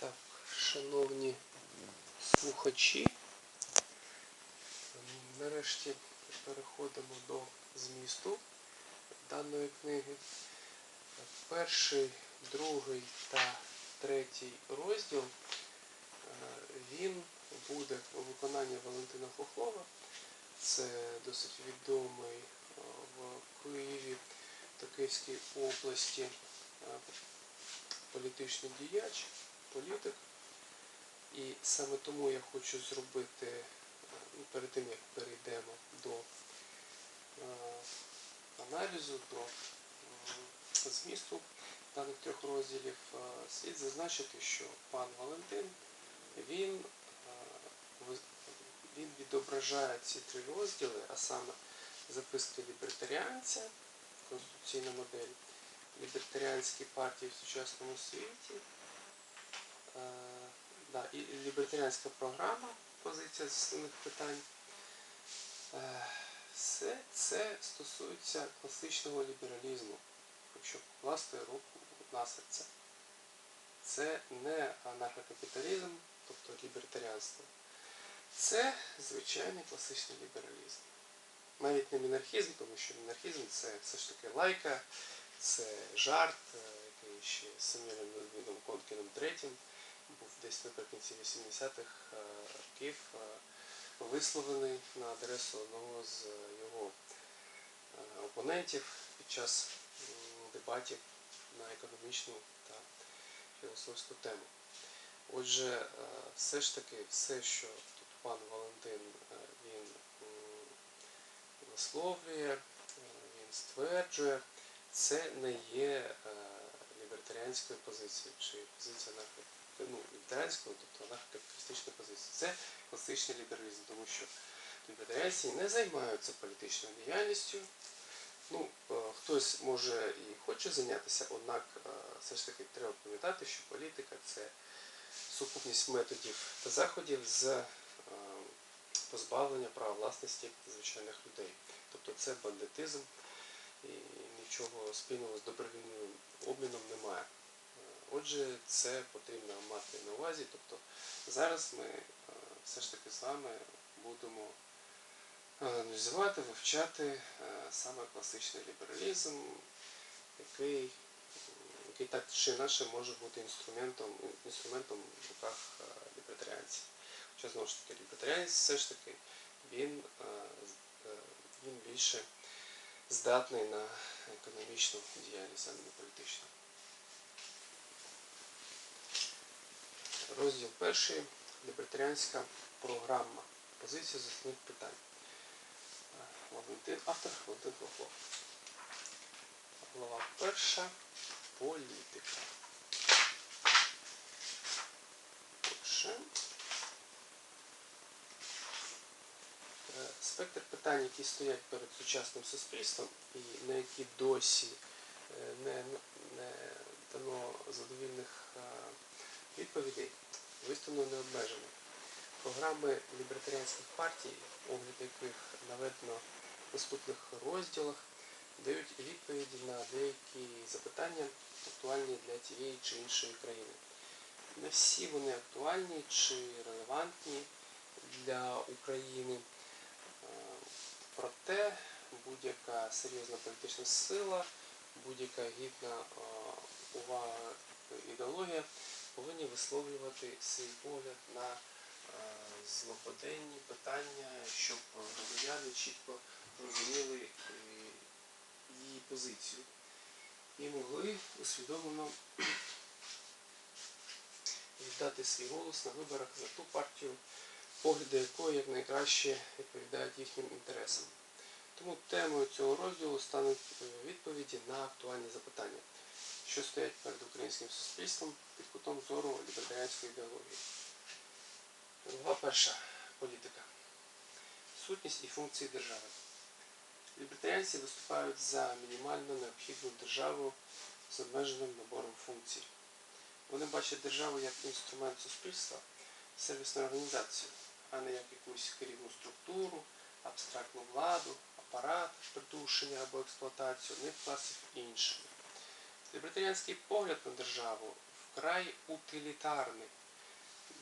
Так, шановні слухачі, нарешті переходимо до змісту даної книги. Перший, другий та третій розділ е, він буде у виконанні Валентина Хохлова. Це досить відомий е, в Києві та Київській області е, політичний діяч, політик. І саме тому я хочу зробити, е, ну, перед тим як перейдемо до е, аналізу, до змісту даних трьох розділів, е, слід зазначити, що пан Валентин, він, він відображає ці три розділи, а саме записки лібертаріанця, конституційна модель, лібертаріанські партії в сучасному світі, да, і лібертаріанська програма, позиція з основних питань. Е, Все це стосується класичного лібералізму, якщо покласти руку на серце. Це не анархокапіталізм, тобто лібертаріанство. Це звичайний класичний лібералізм. Навіть не мінархізм, тому що мінархізм це все ж таки лайка, це жарт, е, який ще Самілем Леонідом Конкіном був десь наприкінці 80-х е, років е, висловлений на адресу одного з його е, опонентів під час дебатів на економічну та філософську тему. Отже, все ж таки, все, що тут пан Валентин він висловлює, він стверджує, це не є лібертаріанською позицією чи позиція анархо, ну, лібертаріанською, тобто анархокапіталістичної позиції. Це класичний лібералізм, тому що лібертаріанці не займаються політичною діяльністю. Ну, е, хтось може і хоче зайнятися, однак е, все ж таки треба пам'ятати, що політика це сукупність методів та заходів з е, позбавлення права власності звичайних людей. Тобто це бандитизм і нічого спільного з добровільним обміном немає. Е, Отже, це потрібно мати на увазі. Тобто зараз ми е, все ж таки з вами будемо аналізувати, вивчати е, саме класичний лібералізм, який, який так чи інакше може бути інструментом, інструментом в руках е, лібертаріанців. Хоча знову ж таки, лібертаріанець все ж таки він, е, е, він більше здатний на економічну діяльність, а не на політичну. Розділ перший. Лібертаріанська програма. Позиція з питань. Е, автор Валентин Хохлов. Глава перша. Політика. Отже. Е, Спектр питань, які стоять перед сучасним суспільством і на які досі е, не, не дано задовільних відповідей, виставлено необмежено. Програми лібертаріанських партій, огляд яких наведено в наступних розділах, дають відповіді на деякі запитання, актуальні для тієї чи іншої країни. Не всі вони актуальні чи релевантні для України. Проте будь-яка серйозна політична сила, будь-яка гідна е, увага ідеологія повинні висловлювати свій погляд на е, злободенні питання, щоб громадяни чітко розуміли е, її позицію і могли усвідомлено віддати свій голос на виборах за ту партію, погляди якої якнайкраще відповідають їхнім інтересам. Тому темою цього розділу стануть е, відповіді на актуальні запитання, що стоять перед українським суспільством під кутом зору лібертаріанської ідеології. Глава перша. Політика. Сутність і функції держави. Лібертаріанці виступають за мінімально необхідну державу з обмеженим набором функцій. Вони бачать державу як інструмент суспільства, сервісну організацію, а не як якусь керівну структуру, абстрактну владу, апарат, придушення або експлуатацію, одних класів іншими. Лібертаріанський погляд на державу вкрай утилітарний.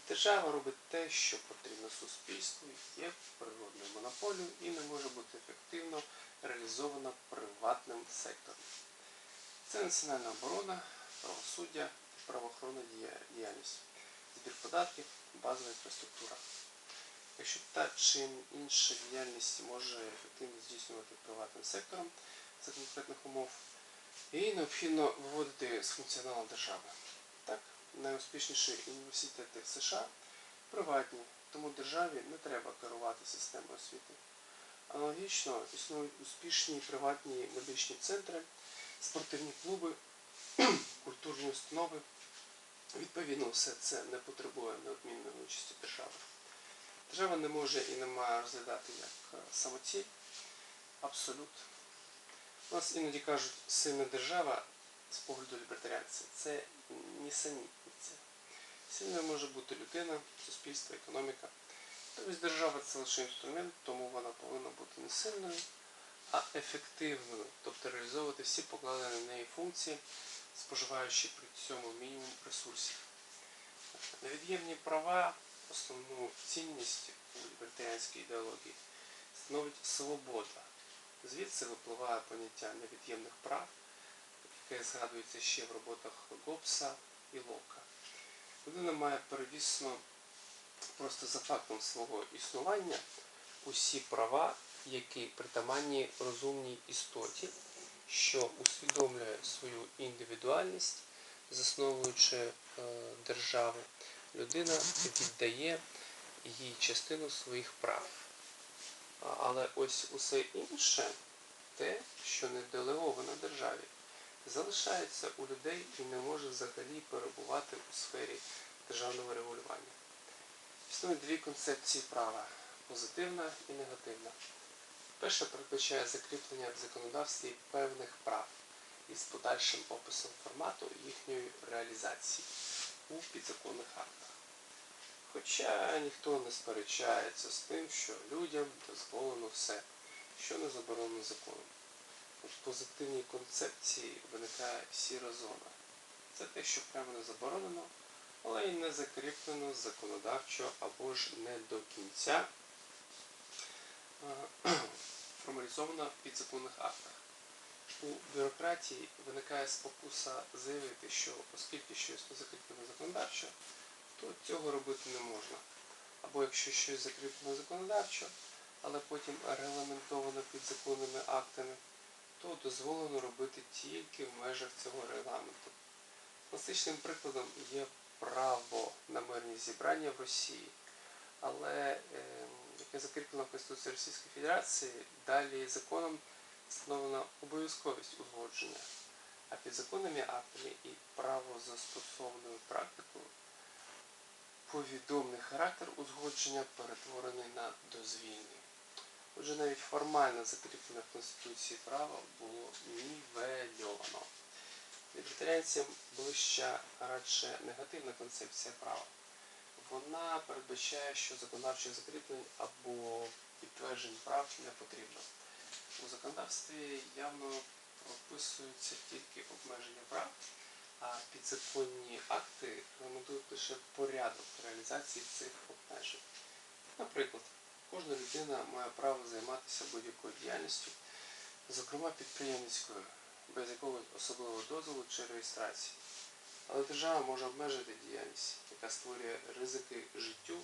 Держава робить те, що потрібно суспільству, є природною монополією і не може бути ефективно реалізована приватним сектором. Це національна оборона, правосуддя, правоохоронна діяльність, збір податків, базова інфраструктура. Якщо та чи інша діяльність може ефективно здійснювати приватним сектором за конкретних умов, її необхідно виводити з функціоналу держави. Так, найуспішніші університети в США приватні, тому державі не треба керувати системою освіти. Аналогічно існують успішні приватні медичні центри, спортивні клуби, культурні установи. Відповідно, все це не потребує неодмінної участі держави. Держава не може і не має розглядати як е, самоціль, абсолют. У нас іноді кажуть, сильна держава з погляду лібертаріанця це нісенітниця. Сильною може бути людина, суспільство, економіка. Тобто держава це лише інструмент, тому вона повинна бути не сильною, а ефективною, тобто реалізовувати всі покладені на неї функції, споживаючи при цьому мінімум ресурсів. Невід'ємні права, основну цінність у лібертаріанській ідеології становить свобода. Звідси випливає поняття невід'ємних прав, яке згадується ще в роботах Гоббса і Лока. Людина має перевісно просто за фактом свого існування усі права, які притаманні розумній істоті, що усвідомлює свою індивідуальність, засновуючи е, державу, людина віддає їй частину своїх прав. Але ось усе інше, те, що не делеговано державі, залишається у людей і не може взагалі перебувати у сфері державного регулювання. Існують дві концепції права позитивна і негативна. Перша передбачає закріплення в законодавстві певних прав із подальшим описом формату їхньої реалізації у підзаконних актах. Хоча ніхто не сперечається з тим, що людям дозволено все, що не заборонено законом. У позитивній концепції виникає сіра зона. Це те, що прямо не заборонено, але й не закріплено законодавчо або ж не до кінця е, формалізовано в підзаконних актах. У бюрократії виникає спокуса заявити, що оскільки щось не закріплено законодавчо, то цього робити не можна. Або якщо щось закріплено законодавчо, але потім регламентовано підзаконними актами, то дозволено робити тільки в межах цього регламенту. Класичним прикладом є право на мирні зібрання в Росії, але е, яке закріплено в Конституції Російської Федерації, далі законом встановлена обов'язковість узгодження, а підзаконними актами і правозастосовною практикою повідомний характер узгодження перетворений на дозвільний. Отже, навіть формально закріплене в Конституції право було нівельовано. Лібертаріанцям ближча радше негативна концепція права. Вона передбачає, що законодавчих закріплень або підтверджень прав не потрібно. У законодавстві явно прописуються тільки обмеження прав, а підзаконні акти регламентують лише порядок реалізації цих обмежень. Наприклад, кожна людина має право займатися будь-якою діяльністю, зокрема підприємницькою, без якогось особливого дозволу чи реєстрації. Але держава може обмежити діяльність, яка створює ризики життю,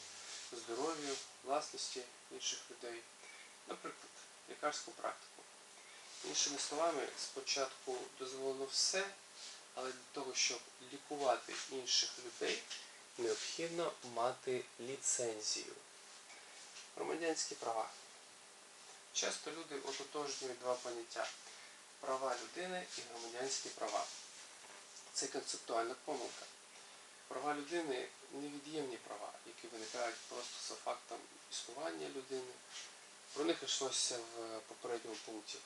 здоров'ю, власності інших людей, наприклад, лікарську практику. Іншими словами, спочатку дозволено все, але для того, щоб лікувати інших людей, необхідно мати ліцензію. Громадянські права. Часто люди ототожнюють два поняття права людини і громадянські права. Це концептуальна помилка. Права людини невід'ємні права, які виникають просто за фактом існування людини. Про них йшлося в попередньому пункті.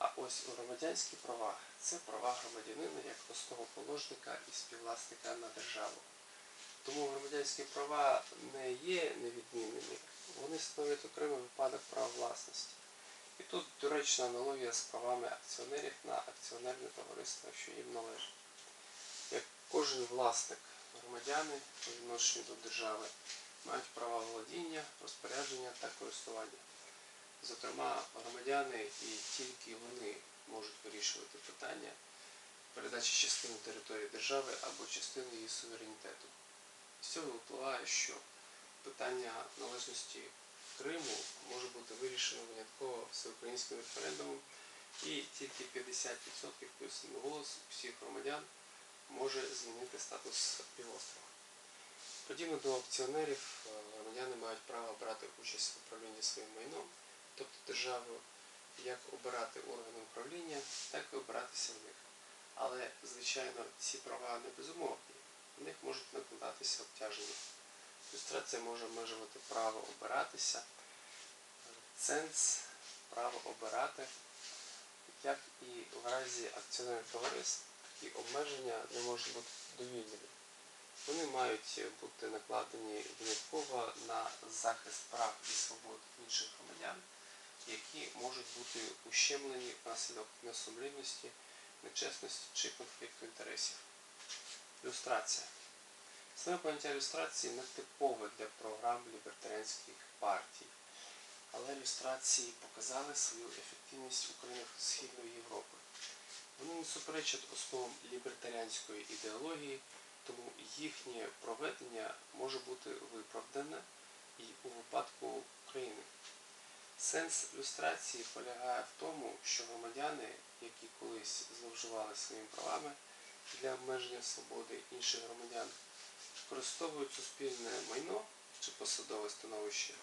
А ось громадянські права це права громадянина як основоположника і співвласника на державу. Тому громадянські права не є невідмінними, вони становлять окремий випадок права власності. І тут доречна аналогія з правами акціонерів на акціонерне товариство, що їм належить. Як Кожен власник громадяни по відношенню до держави мають права володіння, розпорядження та користування. Зокрема, громадяни і тільки вони можуть вирішувати питання передачі частини території держави або частини її суверенітету. З цього випливає, що питання належності Криму може бути вирішено винятково всеукраїнським референдумом, і тільки 50% плюс голос всіх громадян може змінити статус півострова. Подібно до акціонерів, е, громадяни мають право брати участь в управлінні своїм майном, тобто державою, як обирати органи управління, так і обиратися в них. Але, звичайно, ці права не безумовні, в них можуть накладатися обтяження. Люстрація може обмежувати право обиратися, ценз право обирати, як і в разі акціонерних товариств, такі обмеження не можуть бути довільними. Вони мають бути накладені винятково на захист прав і свобод інших громадян, які можуть бути ущемлені внаслідок несумлінності, нечесності чи конфлікту інтересів. Люстрація. Саме поняття люстрації не типове для програм лібертаріанських партій, але люстрації показали свою ефективність у країнах Східної Європи. Вони не суперечать основам лібертаріанської ідеології, тому їхнє проведення може бути виправдане і у випадку України. Сенс люстрації полягає в тому, що громадяни, які колись зловживали своїми правами для обмеження свободи інших громадян, використовують суспільне майно чи посадове становище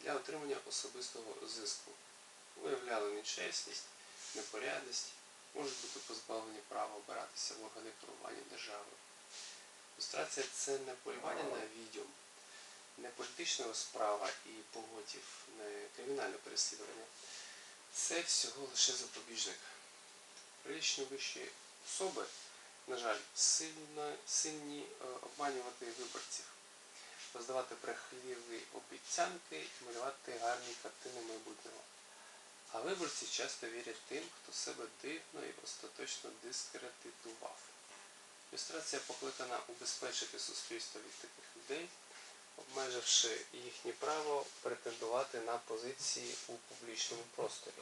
для отримання особистого зиску, виявляли нечесність, непорядність, можуть бути позбавлені права обиратися в органи керування державою. Люстрація це не полювання на відьом, не політична розправа і поготів, не кримінальне переслідування. Це всього лише запобіжник. Прилічні вищі особи, на жаль, сильно, сильні е, обманювати виборців, роздавати брехливі обіцянки і малювати гарні картини майбутнього. А виборці часто вірять тим, хто себе дивно і остаточно дискредитував. Люстрація покликана убезпечити суспільство від таких людей, обмеживши їхнє право претендувати на позиції у публічному просторі.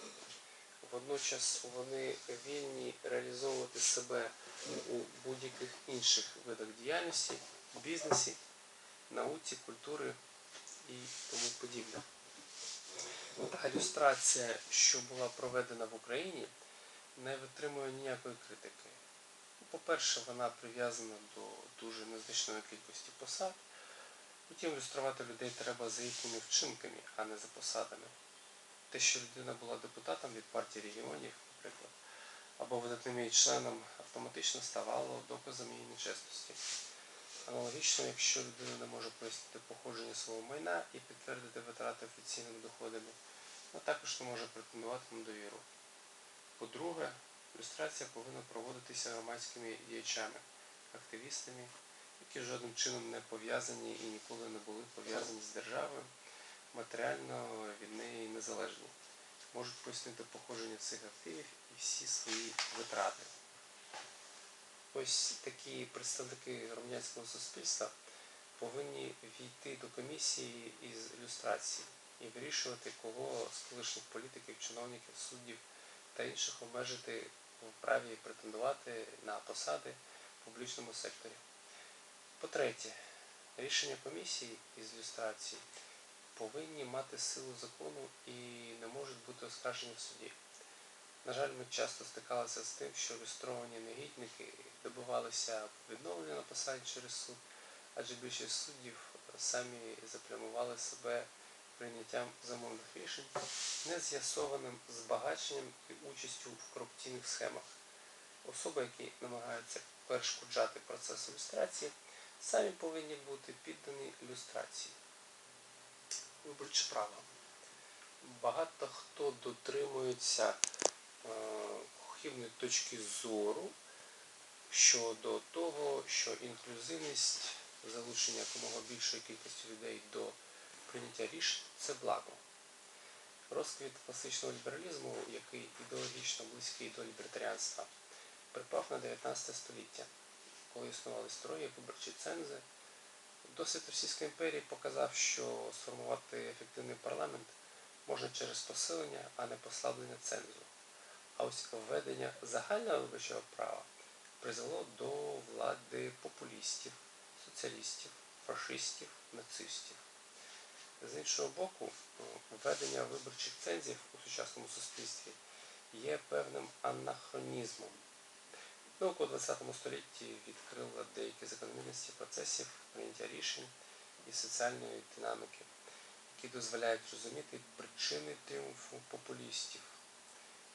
Водночас вони вільні реалізовувати себе у будь-яких інших видах діяльності, бізнесі, науці, культури і тому подібне. Та люстрація, що була проведена в Україні, не витримує ніякої критики. По-перше, вона прив'язана до дуже незначної кількості посад. Утім, люструвати людей треба за їхніми вчинками, а не за посадами. Те, що людина була депутатом від партії регіонів, наприклад, або видатним її членом, автоматично ставало доказом її нечесності. Аналогічно, якщо людина не може пояснити походження свого майна і підтвердити витрати офіційними доходами, вона також не може претендувати на довіру. По-друге, люстрація повинна проводитися громадськими діячами, активістами, які жодним чином не пов'язані і ніколи не були пов'язані з державою, матеріально від неї незалежні, можуть пояснити походження цих активів і всі свої витрати. Ось такі представники громадянського суспільства повинні війти до комісії із люстрації і вирішувати, кого з колишніх політиків, чиновників, суддів та інших обмежити в праві претендувати на посади в публічному секторі. По-третє, рішення комісії із люстрації повинні мати силу закону і не можуть бути оскаржені в суді. На жаль, ми часто стикалися з тим, що люстровані негідники добивалися відновлення на посаді через суд, адже більшість суддів самі заплямували себе прийняттям замовних рішень, не з'ясованим збагаченням і участю в корупційних схемах. Особи, які намагаються перешкоджати процес люстрації, самі повинні бути піддані люстрації. Виборче право. Багато хто дотримується е, хибної точки зору щодо того, що інклюзивність, залучення якомога більшої кількості людей до прийняття рішень це благо. Розквіт класичного лібералізму, який ідеологічно близький до лібертаріанства, припав на 19 століття, коли існували строї виборчі цензи. Досвід Російської імперії показав, що сформувати ефективний парламент можна через посилення, а не послаблення цензу. А ось введення загального виборчого права призвело до влади популістів, соціалістів, фашистів, нацистів. З іншого боку, введення виборчих цензів у сучасному суспільстві є певним анахронізмом. Наука у ХХ столітті відкрила деякі закономірності процесів прийняття рішень і соціальної динаміки, які дозволяють розуміти причини тріумфу популістів.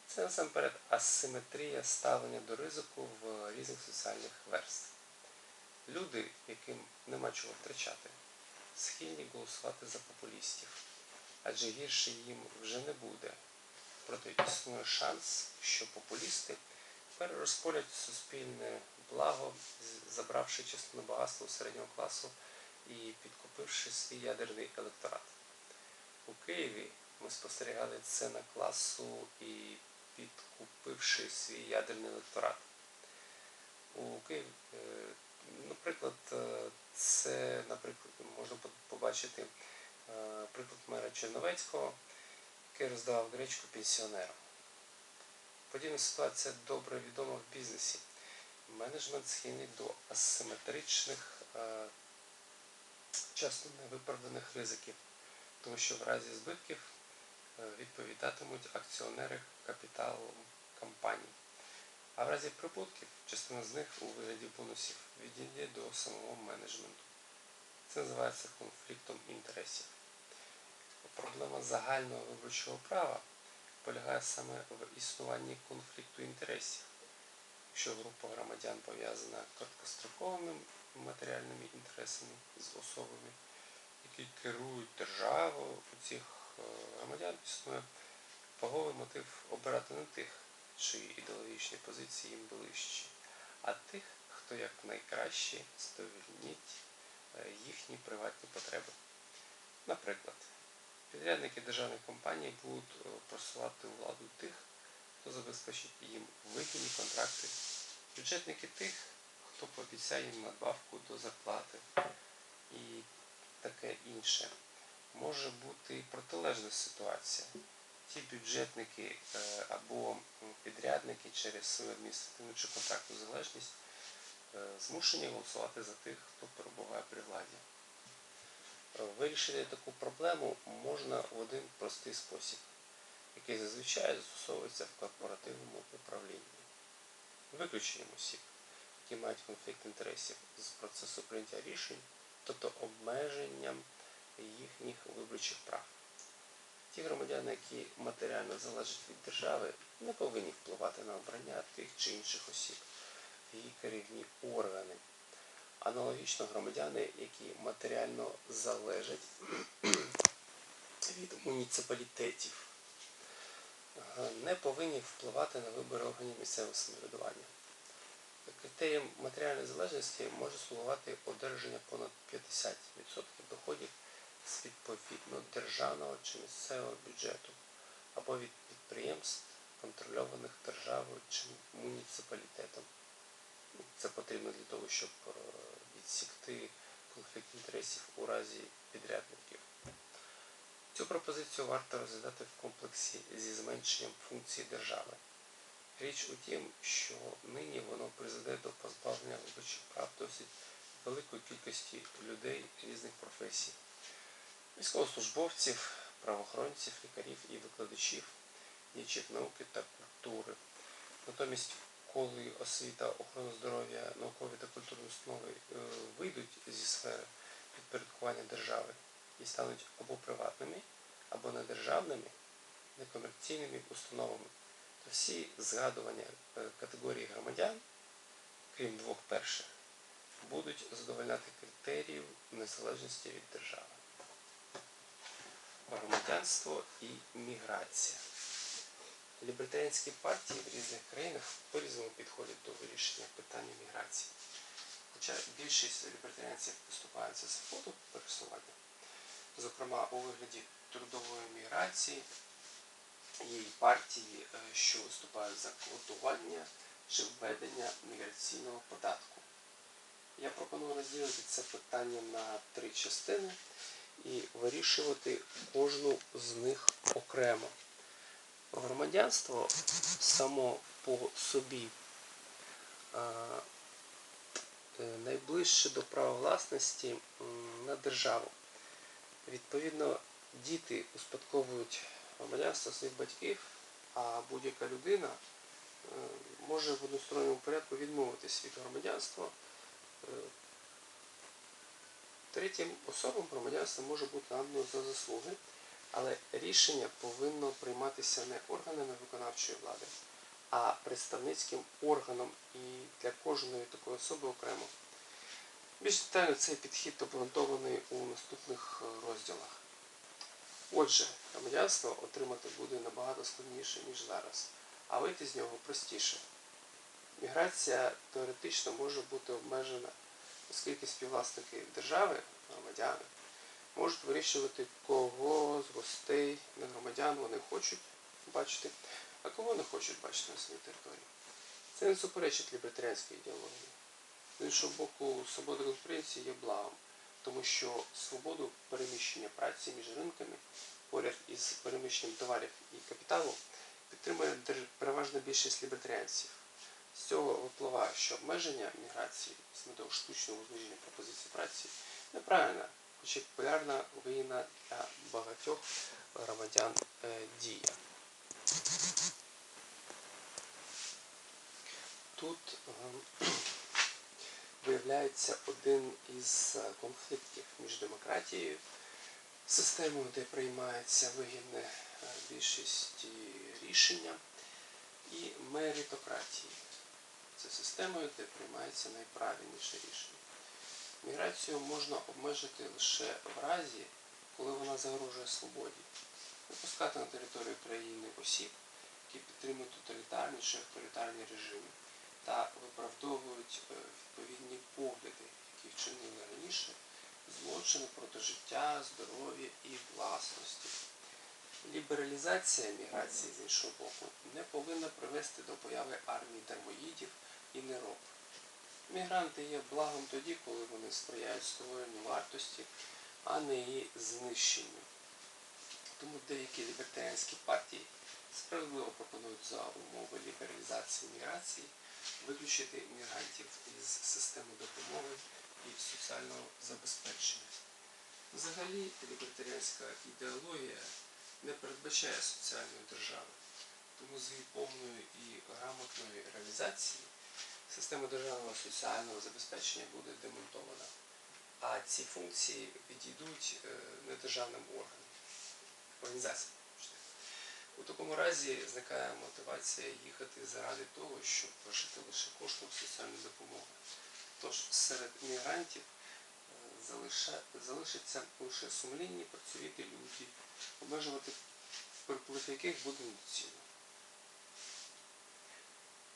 Це насамперед асиметрія ставлення до ризику в різних соціальних верств. Люди, яким нема чого втрачати, схильні голосувати за популістів, адже гірше їм вже не буде. Проте існує шанс, що популісти перерозподілять суспільне благо, забравши частину багатства середнього класу і підкупивши свій ядерний електорат. У Києві ми спостерігали це на класу і підкупивши свій ядерний електорат. У Києві, е, наприклад, е, це наприклад, можна побачити е, приклад мера Черновецького, який роздавав гречку пенсіонерам. Подібна ситуація добре відома в бізнесі. Менеджмент схильний до асиметричних, е, часто невиправданих ризиків, тому що в разі збитків е, відповідатимуть акціонери капіталу компаній. А в разі прибутків частина з них у вигляді бонусів відійде до самого менеджменту. Це називається конфліктом інтересів. Проблема загального виборчого права полягає саме в існуванні конфлікту інтересів. Якщо група громадян пов'язана короткостроковими матеріальними інтересами з особами, які керують державою, у цих е, громадян існує поговий мотив обирати не тих, чиї ідеологічні позиції їм ближчі, а тих, хто як найкраще задовольнить е, їхні приватні потреби. Наприклад, підрядники державних компаній будуть е, просувати владу тих, хто забезпечить їм вигідні контракти, бюджетники тих, хто пообіцяє їм надбавку до зарплати і таке інше. Може бути протилежна ситуація. Ті бюджетники е, або підрядники через свою адміністративну чи контрактну залежність е, змушені голосувати за тих, хто перебуває при владі. Вирішити таку проблему можна в один простий спосіб, який зазвичай застосовується в корпоративному управлінні. Виключенням осіб, які мають конфлікт інтересів з процесу прийняття рішень, тобто обмеженням їхніх виборчих прав. Ті громадяни, які матеріально залежать від держави, не повинні впливати на обрання тих чи інших осіб її керівні органи. Аналогічно громадяни, які матеріально залежать від муніципалітетів, е, не повинні впливати на вибори органів місцевого самоврядування. Критерієм матеріальної залежності може слугувати одержання понад 50% доходів з відповідно державного чи місцевого бюджету або від підприємств, контрольованих державою чи муніципалітетом. Це потрібно для того, щоб е, відсікти конфлікт інтересів у разі підрядників. Цю пропозицію варто розглядати в комплексі зі зменшенням функцій держави. Річ у тім, що нині воно призведе до позбавлення виборчих прав досить великої кількості людей різних професій, військовослужбовців, правоохоронців, лікарів і викладачів, діячів науки та культури. Натомість, коли освіта, охорона здоров'я, наукові та культурні установи е, вийдуть зі сфери підпорядкування держави і стануть або приватними, або недержавними, некомерційними установами, то всі згадування е, категорії громадян, крім двох перших, будуть задовольняти критерію незалежності від держави. Громадянство і міграція. Лібертаріанські партії в різних країнах по-різному підходять до вирішення питання міграції. Хоча більшість лібертаріанців виступають за свободу пересування, зокрема у вигляді трудової міграції, і партії, е, що виступають за квотування чи введення міграційного податку. Я пропоную розділити це питання на три частини і вирішувати кожну з них окремо. Громадянство само по собі е, найближче до права власності на державу. Відповідно, діти успадковують громадянство своїх батьків, а будь-яка людина е, може в односторонньому порядку відмовитись від громадянства. Е, Третім особам громадянство може бути надано за заслуги, але рішення повинно прийматися не органами виконавчої влади, а представницьким органом і для кожної такої особи окремо. Більш детально цей підхід обґрунтований у наступних е, розділах. Отже, громадянство отримати буде набагато складніше, ніж зараз, а вийти з нього простіше. Міграція теоретично може бути обмежена, оскільки співвласники держави, громадяни, можуть вирішувати, кого з гостей, громадян вони хочуть бачити, а кого не хочуть бачити на своїй території. Це не суперечить лібертаріанській ідеології. З іншого боку, свобода конкуренції є благом, тому що свободу переміщення праці між ринками поряд із переміщенням товарів і капіталу підтримує переважна більшість лібертаріанців. З цього випливає, що обмеження міграції з метою штучного зниження пропозиції праці неправильна, й популярна вигідна для багатьох громадян е, дія. Тут е, виявляється один із е, конфліктів між демократією, системою, де приймається вигідне е, більшості рішення, і меритократією. Це системою, де приймається найправильніше рішення. Міграцію можна обмежити лише в разі, коли вона загрожує свободі. Випускати на територію країни осіб, які підтримують тоталітарні чи авторитарні режими та виправдовують е, відповідні погляди, які вчинили раніше, злочини проти життя, здоров'я і власності. Лібералізація міграції, з іншого боку, не повинна привести до появи армії дармоїдів і нероб. Мігранти є благом тоді, коли вони сприяють створенню вартості, а не її знищенню. Тому деякі лібертаріанські партії справедливо пропонують за умови лібералізації міграції виключити мігрантів із системи допомоги і соціального забезпечення. Взагалі, лібертаріанська ідеологія не передбачає соціальної держави, тому з її повної і грамотної реалізації система державного соціального забезпечення буде демонтована, а ці функції відійдуть е, недержавним органам, організаціям. У такому разі зникає мотивація їхати заради того, щоб прожити лише коштом соціальної допомоги. Тож серед мігрантів е, залишаться лише сумлінні, працьовиті люди, обмежувати приплив яких буде недоцільно.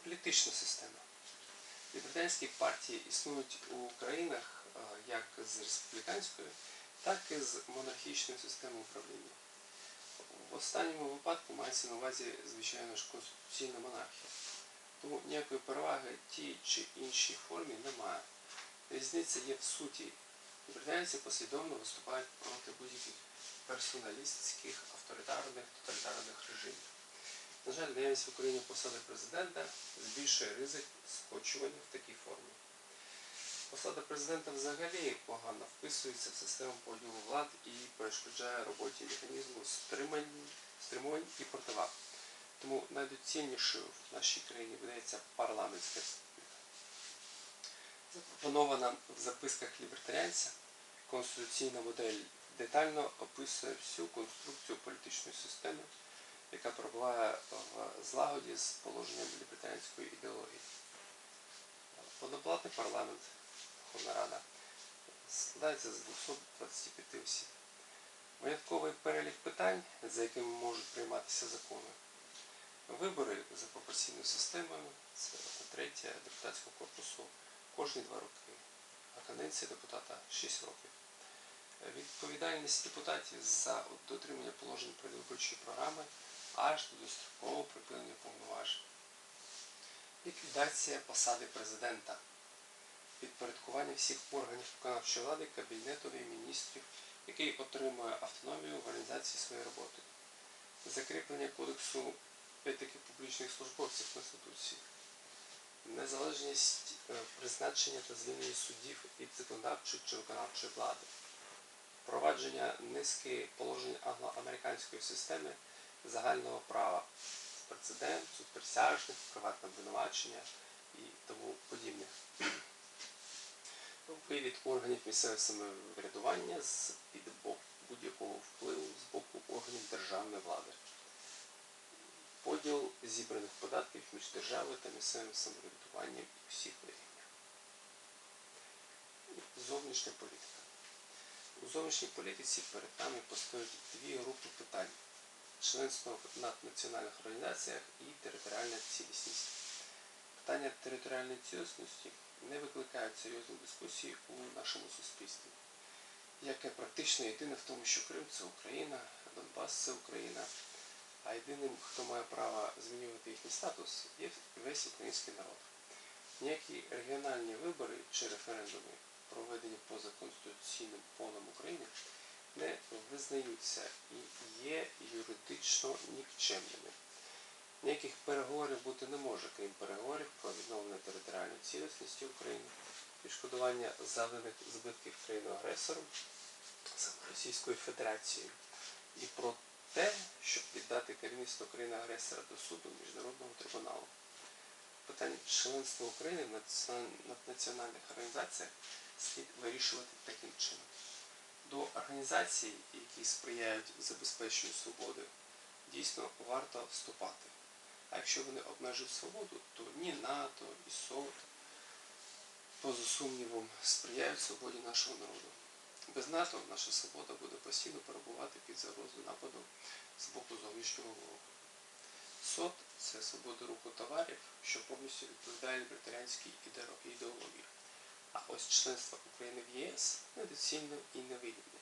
Політична система. Лібертаріанські партії існують у країнах е, як з республіканською, так і з монархічною системою управління. В останньому випадку мається на увазі, звичайно ж, конституційна монархія. Тому ніякої переваги тій чи іншій формі немає. Різниця є в суті. Британці послідовно виступають проти будь-яких персоналістських, авторитарних, тоталітарних режимів. На жаль, наявність в Україні посади президента збільшує ризик скочування в такій формі. Посада президента взагалі погано вписується в систему поділу влад і перешкоджає роботі механізму стримувань і противаг. Тому найдоцільнішою в нашій країні видається парламентська республіка. Запропонована в записках лібертаріанця конституційна модель детально описує всю конструкцію політичної системи, яка перебуває в злагоді з положенням лібертаріанської ідеології. Подоплатний парламент, Верховна Рада, складається з 225 осіб. Винятковий перелік питань, за якими можуть прийматися закони. Вибори за пропорційною системою, це третя депутатського корпусу кожні два роки, а каденція депутата 6 років. Відповідальність депутатів за дотримання положень передвиборчої програми аж до дострокового припинення повноважень. Ліквідація посади президента. підпорядкування всіх органів виконавчої влади Кабінетові міністрів, який отримує автономію в організації своєї роботи. Закріплення кодексу етики публічних службовців Конституції. Незалежність е, призначення та звільнення суддів від законодавчої чи виконавчої влади. Впровадження низки положень англоамериканської системи загального права, прецедент, суд присяжних, приватне обвинувачення і тому подібне. Вивід органів місцевого самоврядування з під будь-якого впливу з боку органів державної влади. Поділ зібраних податків між державою та місцевим самоврядуванням усіх рівнях. Зовнішня політика. У зовнішній політиці перед нами постають дві групи питань членство в наднаціональних організаціях і територіальна цілісність. Питання територіальної цілісності не викликають серйозної дискусії у нашому суспільстві, яке практично єдине в тому, що Крим це Україна, Донбас це Україна, а єдиним, хто має право змінювати їхній статус, є весь український народ. Ніякі регіональні вибори чи референдуми, проведені поза конституційним полем України, не визнаються і є юридично нікчемними. Ніяких переговорів бути не може, крім переговорів про відновлення територіальної цілісності України, відшкодування завданих збитків країну-агресором, саме Російською Федерацією, і про те, щоб піддати керівництво країни-агресора до суду Міжнародного трибуналу. Питання членства України в націон- наднаціональних організаціях слід вирішувати таким чином до організацій, які сприяють забезпеченню свободи, дійсно варто вступати. А якщо вони обмежують свободу, то ні НАТО, і СОТ, поза сумнівом, сприяють свободі нашого народу. Без НАТО наша свобода буде постійно перебувати під загрозою нападу з боку зовнішнього ворога. СОТ це свобода руху товарів, що повністю відповідає лібертаріанській ідеології. А ось членство України в ЄС недоцільно і невигідне.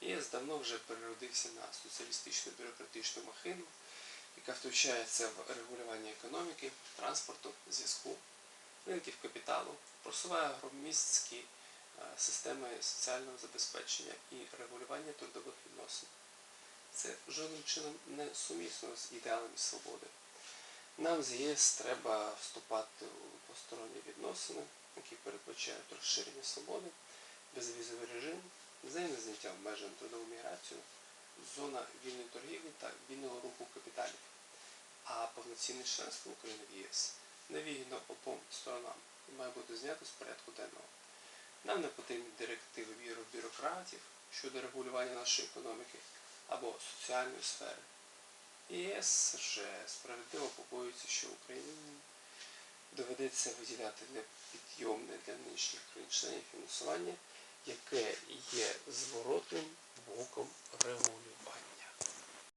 ЄС давно вже переродився на соціалістичну бюрократичну махину, яка втручається в регулювання економіки, транспорту, зв'язку, ринків капіталу, просуває громістські е, системи соціального забезпечення і регулювання трудових відносин. Це жодним чином не сумісно з ідеалами свободи. Нам з ЄС треба вступати у двосторонні відносини, які передбачають розширення свободи, безвізовий режим, взаємне зняття обмежень трудову міграцію, зона вільної торгівлі та вільного руху капіталів. А повноцінне членство України в ЄС невигідно обом сторонам має бути знято з порядку денного. Нам не потрібні директиви бюрократів щодо регулювання нашої економіки або соціальної сфери. ЄС вже справедливо побоюється, що Україні доведеться виділяти непідйомне для нинішніх країн-членів фінансування, яке є зворотним боком регулювання.